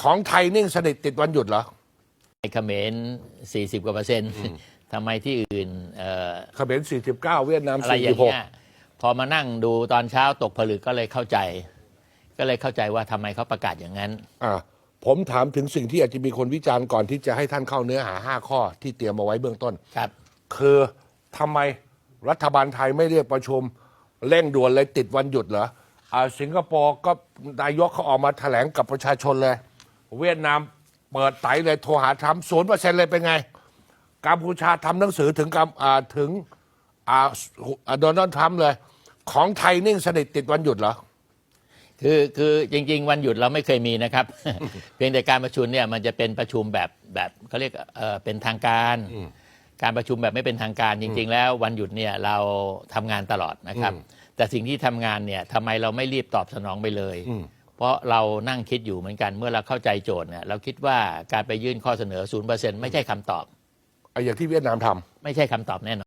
ของไทยนิ่งสนิทติดวันหยุดเหรอในเขมร40กว่าเปอร์เซ็นต์ทำไมที่อื่นเอ่อเขมร49 เวียดนาม อะไรอย่างเงี้ยพอมานั่งดูตอนเช้าตกผลึกก็เลยเข้าใจ ก็เลยเข้าใจว่าทำไมเขาประกาศอย่างนั้น 46อ่าผมถามถึงสิ่งที่อาจจะมีคนวิจารณ์ก่อนที่จะให้ท่านเข้าเนื้อหา 5 ข้อที่เตรียมเอาไว้เบื้องต้น ครับ คือทำไมรัฐบาลไทยไม่เรียกประชุมเร่งด่วนเลยติดวันหยุดเหรออ่าสิงคโปร์ก็นายกเขาออกมาแถลงกับประชาชนเลย เวียดนามเปิดไตเลยโทรหาทรัมป์ศูนย์เปอร์เซ็นต์เลยเป็นไง กัมพูชาทำหนังสือถึงกัมอ่าถึงอ่าอ่าโดนัลด์ทรัมป์เลย ของไทยนิ่งสนิทติดวันหยุดเหรอ คือคือจริง ๆ วันหยุดเราไม่เคยมีนะครับ เพียงแต่การประชุมเนี่ยมันจะเป็นประชุมแบบแบบเขาเรียกเอ่อเป็นทางการ การประชุมแบบไม่เป็นทางการจริง ๆ แล้ววันหยุดเนี่ยเราทำงานตลอดนะครับ แต่สิ่งที่ทำงานเนี่ยทำไมเราไม่รีบตอบสนองไปเลย เพราะเรานั่งคิดอยู่เหมือนกันเมื่อเราเข้าใจโจทย์เนี่ยเราคิดว่าการไปยื่นข้อเสนอ 0%ไม่ใช่คำตอบ ไอ้อย่างที่เวียดนามทำ ไม่ใช่คำตอบแน่นอน